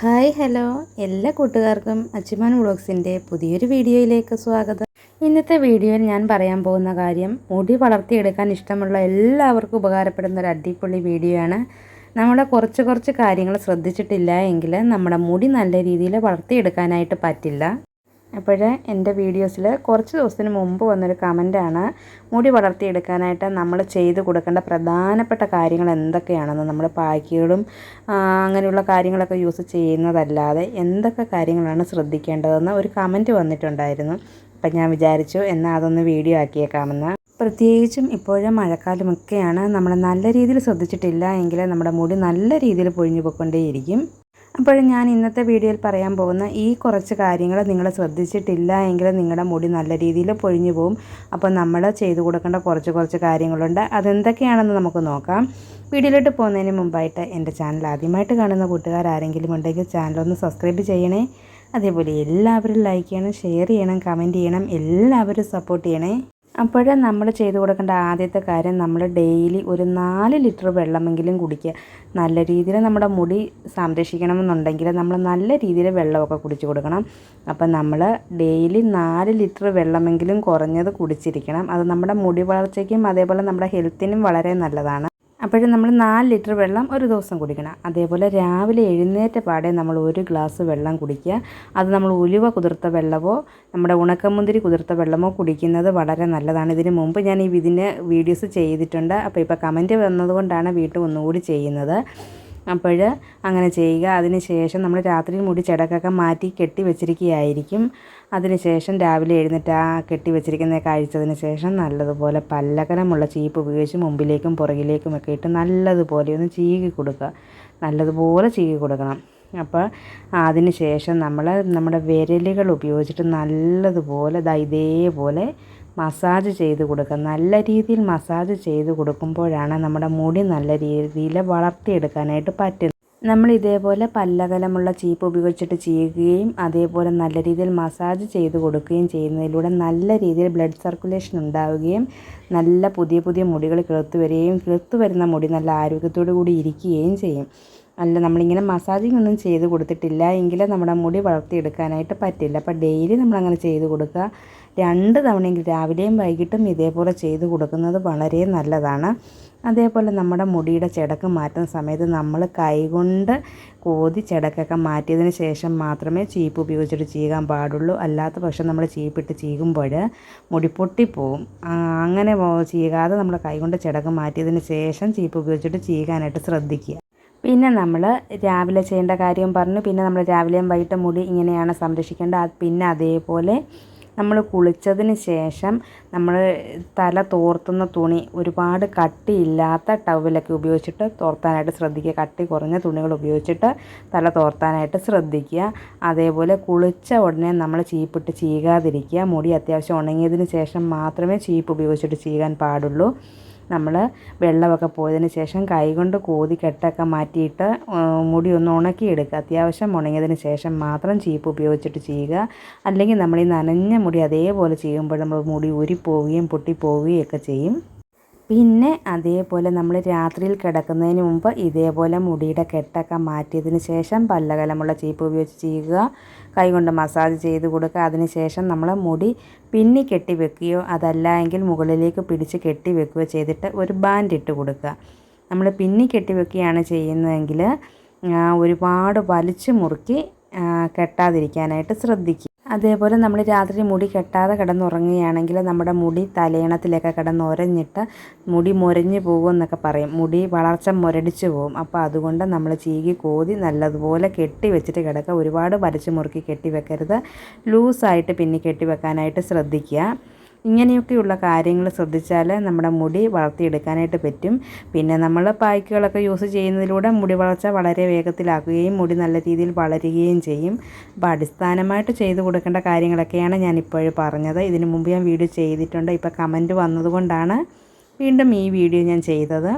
Hi hello. എല്ലാ കൂട്ടുകാർക്കും അച്ചുമാൻ വ്ളോഗ്സിന്റെ പുതിയൊരു വീഡിയോയിലേക്ക് സ്വാഗതം. ഇന്നത്തെ വീഡിയോയിൽ ഞാൻ പറയാൻ പോകുന്ന കാര്യം മുടി വളർത്തിയെടുക്കാൻ ഇഷ്ടമുള്ള എല്ലാവർക്കും ഉപകാരപ്പെടുന്ന ഒരു അടിപൊളി വീഡിയോ ആണ് നമ്മൾ കുറച്ച് കുറച്ച് കാര്യങ്ങൾ ശ്രദ്ധിച്ചിട്ടില്ല എങ്കിൽ നമ്മുടെ മുടി നല്ല രീതിയിൽ വളർത്തിയെടുക്കാനായിട്ട് പറ്റില്ല. അപ്പോൾ എന്റെ വീഡിയോസിൽ കുറച്ച് ദിവസത്തിന് മുമ്പ് വന്നൊരു കമന്റാണ് മുടി വളർത്തിയെടുക്കാനായിട്ട് നമ്മൾ ചെയ്ത് കൊടുക്കേണ്ട പ്രധാനപ്പെട്ട കാര്യങ്ങൾ എന്തൊക്കെയാണെന്ന്. നമ്മൾ പാക്കുകളും അങ്ങനെയുള്ള കാര്യങ്ങളൊക്കെ യൂസ് ചെയ്യുന്നതല്ലാതെ എന്തൊക്കെ കാര്യങ്ങളാണ് ശ്രദ്ധിക്കേണ്ടതെന്ന് ഒരു കമന്റ് വന്നിട്ടുണ്ടായിരുന്നു. അപ്പം ഞാൻ വിചാരിച്ചു എന്നാൽ അതൊന്ന് വീഡിയോ ആക്കിയേക്കാമെന്ന്. പ്രത്യേകിച്ചും ഇപ്പോഴും മഴക്കാലമൊക്കെയാണ്. നമ്മൾ നല്ല രീതിയിൽ ശ്രദ്ധിച്ചിട്ടില്ല എങ്കിൽ നമ്മുടെ മുടി നല്ല രീതിയിൽ പൊഴിഞ്ഞു പോയിക്കൊണ്ടേയിരിക്കും. അപ്പോൾ ഞാൻ ഇന്നത്തെ വീഡിയോയിൽ പറയാൻ പോകുന്ന ഈ കുറച്ച് കാര്യങ്ങൾ നിങ്ങൾ ശ്രദ്ധിച്ചിട്ടില്ല എങ്കിൽ നിങ്ങളുടെ മുടി നല്ല രീതിയിൽ പൊഴിഞ്ഞു പോകും അപ്പോൾ നമ്മൾ ചെയ്തു കൊടുക്കേണ്ട കുറച്ച് കുറച്ച് കാര്യങ്ങളുണ്ട്. അതെന്തൊക്കെയാണെന്ന് നമുക്ക് നോക്കാം. വീഡിയോയിലോട്ട് പോകുന്നതിന് മുമ്പായിട്ട് എന്റെ ചാനൽ ആദ്യമായിട്ട് കാണുന്ന കൂട്ടുകാർ ആരെങ്കിലും ഉണ്ടെങ്കിൽ ചാനലൊന്ന് സബ്സ്ക്രൈബ് ചെയ്യണേ. അതേപോലെ എല്ലാവരും ലൈക്ക് ചെയ്യണം ഷെയർ ചെയ്യണം കമന്റ് ചെയ്യണം. എല്ലാവരും സപ്പോർട്ട് ചെയ്യണേ. അപ്പോൾ നമ്മൾ ചെയ്തു കൊടുക്കേണ്ട ആദ്യത്തെ കാര്യം നമ്മൾ ഡെയിലി ഒരു നാല് ലിറ്റർ വെള്ളമെങ്കിലും കുടിക്കുക. നല്ല രീതിയിൽ നമ്മുടെ മുടി സംരക്ഷിക്കണമെന്നുണ്ടെങ്കിൽ നമ്മൾ നല്ല രീതിയിൽ വെള്ളമൊക്കെ കുടിച്ചു കൊടുക്കണം. അപ്പം നമ്മൾ ഡെയിലി നാല് ലിറ്റർ വെള്ളമെങ്കിലും കുറഞ്ഞത് കുടിച്ചിരിക്കണം. അത് നമ്മുടെ മുടി വളർച്ചയ്ക്കും അതേപോലെ നമ്മുടെ ഹെൽത്തിനും വളരെ നല്ലതാണ്. അപ്പോഴും നമ്മൾ നാല് ലിറ്റർ വെള്ളം ഒരു ദിവസം കുടിക്കണം. അതേപോലെ രാവിലെ എഴുന്നേറ്റ പാടെ നമ്മൾ ഒരു ഗ്ലാസ് വെള്ളം കുടിക്കുക. അത് നമ്മൾ ഉലുവ കുതിർത്ത വെള്ളമോ നമ്മുടെ ഉണക്കമുന്തിരി കുതിർത്ത വെള്ളമോ കുടിക്കുന്നത് വളരെ നല്ലതാണ്. ഇതിന് മുമ്പ് ഞാൻ ഈ ഇതിന് വീഡിയോസ് ചെയ്തിട്ടുണ്ട്. അപ്പോൾ ഇപ്പോൾ കമന്റ് വന്നതുകൊണ്ടാണ് വീട്ടിൽ ഒന്നുകൂടി ചെയ്യുന്നത്. അപ്പോൾ അങ്ങനെ ചെയ്യുക. അതിന് ശേഷം നമ്മൾ രാത്രി മുടി ചെടക്കൊക്കെ മാറ്റി കെട്ടി വെച്ചിരിക്കുകയായിരിക്കും. അതിന് ശേഷം രാവിലെ എഴുന്നേറ്റ് ആ കെട്ടി വെച്ചിരിക്കുന്ന കഴിച്ചതിന് ശേഷം നല്ലതുപോലെ പല്ലകനമുള്ള ചീപ്പ് ഉപയോഗിച്ച് മുമ്പിലേക്കും പുറകിലേക്കും ഒക്കെ ഇട്ട് നല്ലതുപോലെ ഒന്ന് ചീകി കൊടുക്കുക. നല്ലതുപോലെ ചീകി കൊടുക്കണം. അപ്പോൾ അതിന് ശേഷം നമ്മൾ നമ്മുടെ വിരലുകൾ ഉപയോഗിച്ചിട്ട് നല്ലതുപോലെ ഇതേപോലെ മസാജ് ചെയ്ത് കൊടുക്കുക. നല്ല രീതിയിൽ മസാജ് ചെയ്ത് കൊടുക്കുമ്പോഴാണ് നമ്മുടെ മുടി നല്ല രീതിയിൽ വളർത്തിയെടുക്കാനായിട്ട് പറ്റുന്നത്. നമ്മൾ ഇതേപോലെ പല്ലകലമുള്ള ചീപ്പ് ഉപയോഗിച്ചിട്ട് ചെയ്യുകയും അതേപോലെ നല്ല രീതിയിൽ മസാജ് ചെയ്ത് കൊടുക്കുകയും ചെയ്യുന്നതിലൂടെ നല്ല രീതിയിൽ ബ്ലഡ് സർക്കുലേഷൻ ഉണ്ടാവുകയും നല്ല പുതിയ പുതിയ മുടികൾ കിളുത്തു വരികയും കിളുത്തു വരുന്ന മുടി നല്ല ആരോഗ്യത്തോടു കൂടി ഇരിക്കുകയും ചെയ്യും. അല്ല നമ്മളിങ്ങനെ മസാജിങ് ഒന്നും ചെയ്ത് കൊടുത്തിട്ടില്ല എങ്കിൽ നമ്മുടെ മുടി വളർത്തിയെടുക്കാനായിട്ട് പറ്റില്ല. അപ്പോൾ ഡെയിലി നമ്മളങ്ങനെ ചെയ്ത് കൊടുക്കുക. രണ്ട് തവണയെങ്കിലും രാവിലെയും വൈകിട്ടും ഇതേപോലെ ചെയ്ത് കൊടുക്കുന്നത് വളരെ നല്ലതാണ്. അതേപോലെ നമ്മുടെ മുടിയുടെ ചെടക്ക് മാറ്റുന്ന സമയത്ത് നമ്മൾ കൈകൊണ്ട് കോതി ചെടക്കൊക്കെ മാറ്റിയതിന് ശേഷം മാത്രമേ ചീപ്പ് ഉപയോഗിച്ചിട്ട് ചീകാൻ പാടുള്ളൂ. അല്ലാത്ത പക്ഷം നമ്മൾ ചീപ്പിട്ട് ചീകുമ്പോൾ മുടി പൊട്ടിപ്പോവും. അങ്ങനെ ചീകാതെ നമ്മൾ കൈകൊണ്ട് ചെടക്ക് മാറ്റിയതിന് ശേഷം ചീപ്പ് ഉപയോഗിച്ചിട്ട് ചീകാനായിട്ട് ശ്രദ്ധിക്കുക. പിന്നെ നമ്മൾ രാവിലെ ചെയ്യേണ്ട കാര്യം പറഞ്ഞു. പിന്നെ നമ്മൾ രാവിലെയും വൈകിട്ട് മുടി ഇങ്ങനെയാണ് സംരക്ഷിക്കേണ്ടത്. പിന്നെ അതേപോലെ നമ്മൾ കുളിച്ചതിന് ശേഷം നമ്മൾ തല തോർത്തുന്ന തുണി ഒരുപാട് കട്ടിയില്ലാത്ത ടവലൊക്കെ ഉപയോഗിച്ചിട്ട് തോർത്താനായിട്ട് ശ്രദ്ധിക്കുക. കട്ടി കുറഞ്ഞ തുണികൾ ഉപയോഗിച്ചിട്ട് തല തോർത്താനായിട്ട് ശ്രദ്ധിക്കുക. അതേപോലെ കുളിച്ച ഉടനെ നമ്മൾ ചീപ്പിട്ട് ചീകാതിരിക്കുക. മുടി അത്യാവശ്യം ഉണങ്ങിയതിന് ശേഷം മാത്രമേ ചീപ്പ് ഉപയോഗിച്ചിട്ട് ചീകാൻ പാടുള്ളൂ. നമ്മൾ വെള്ളമൊക്കെ പോയതിന് ശേഷം കൈകൊണ്ട് കോതി കെട്ടൊക്കെ മാറ്റിയിട്ട് മുടി ഒന്ന് ഉണക്കിയെടുക്കുക. അത്യാവശ്യം ഉണങ്ങിയതിന് ശേഷം മാത്രം ചീപ്പ് ഉപയോഗിച്ചിട്ട് ചെയ്യുക. അല്ലെങ്കിൽ നമ്മൾ ഈ നനഞ്ഞ മുടി അതേപോലെ ചെയ്യുമ്പോൾ നമ്മൾ മുടി ഊരിപ്പോവുകയും പൊട്ടിപ്പോവുകയും ഒക്കെ ചെയ്യും. പിന്നെ അതേപോലെ നമ്മൾ രാത്രിയിൽ കിടക്കുന്നതിന് മുമ്പ് ഇതേപോലെ മുടിയുടെ കെട്ടൊക്കെ മാറ്റിയതിന് ശേഷം പല്ലകലമുള്ള ചീപ്പ് ഉപയോഗിച്ച് ചെയ്യുക കൈകൊണ്ട് മസാജ് ചെയ്ത് കൊടുക്കുക. അതിന് ശേഷം നമ്മൾ മുടി പിന്നി കെട്ടി വെക്കുകയോ അതല്ല എങ്കിൽ മുകളിലേക്ക് പിടിച്ച് കെട്ടി വെക്കുകയോ ചെയ്തിട്ട് ഒരു ബാൻഡ് ഇട്ട് കൊടുക്കുക. നമ്മൾ പിന്നി കെട്ടി വെക്കുകയാണ് ചെയ്യുന്നതെങ്കിൽ ഒരുപാട് വലിച്ചു മുറുക്കി കെട്ടാതിരിക്കാനായിട്ട് ശ്രദ്ധിക്കുക. അതേപോലെ നമ്മൾ രാത്രി മുടി കെട്ടാതെ കിടന്നുറങ്ങുകയാണെങ്കിൽ നമ്മുടെ മുടി തലയണത്തിലൊക്കെ കിടന്നുരഞ്ഞിട്ട് മുടി മുരഞ്ഞു പോകും എന്നൊക്കെ പറയും. മുടി വളർച്ച മുരടിച്ചു പോകും. അപ്പോൾ അതുകൊണ്ട് നമ്മൾ ചീകി കോതി നല്ലതുപോലെ കെട്ടി വെച്ചിട്ട് കിടക്കുക. ഒരുപാട് വലിച്ചു മുറുക്കി കെട്ടി വെക്കരുത്. ലൂസായിട്ട് പിന്നെ കെട്ടി വെക്കാനായിട്ട് ശ്രദ്ധിക്കുക. ഇങ്ങനെയൊക്കെയുള്ള കാര്യങ്ങൾ ശ്രദ്ധിച്ചാൽ നമ്മുടെ മുടി വളർത്തിയെടുക്കാനായിട്ട് പറ്റും. പിന്നെ നമ്മൾ പായ്ക്കുകളൊക്കെ യൂസ് ചെയ്യുന്നതിലൂടെ മുടി വളർച്ച വളരെ വേഗത്തിലാക്കുകയും മുടി നല്ല രീതിയിൽ വളരുകയും ചെയ്യും. അപ്പോൾ അടിസ്ഥാനമായിട്ട് ചെയ്തു കൊടുക്കേണ്ട കാര്യങ്ങളൊക്കെയാണ് ഞാൻ പറഞ്ഞത്. ഇതിനു മുമ്പ് ഞാൻ വീഡിയോ ചെയ്തിട്ടുണ്ട്. ഇപ്പോൾ കമന്റ് വന്നതുകൊണ്ടാണ് വീണ്ടും ഈ വീഡിയോ ഞാൻ ചെയ്തത്.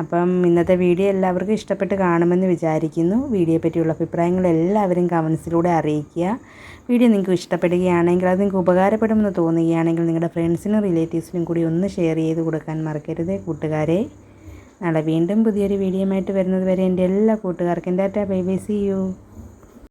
അപ്പം ഇന്നത്തെ വീഡിയോ എല്ലാവർക്കും ഇഷ്ടപ്പെട്ട് കാണുമെന്ന് വിചാരിക്കുന്നു. വീഡിയോയെ പറ്റിയുള്ള അഭിപ്രായങ്ങൾ എല്ലാവരും കമൻസിലൂടെ അറിയിക്കുക. വീഡിയോ നിങ്ങൾക്ക് ഇഷ്ടപ്പെടുകയാണെങ്കിൽ അത് നിങ്ങൾക്ക് ഉപകാരപ്പെടുമെന്ന് തോന്നുകയാണെങ്കിൽ നിങ്ങളുടെ ഫ്രണ്ട്സിനും റിലേറ്റീവ്സിനും കൂടി ഒന്ന് ഷെയർ ചെയ്ത് കൊടുക്കാൻ മറക്കരുത്. കൂട്ടുകാരെ നാളെ വീണ്ടും പുതിയൊരു വീഡിയോ ആയിട്ട് വരുന്നത് വരെ എന്റെ എല്ലാ കൂട്ടുകാർക്കും tata. Bye bye. See you.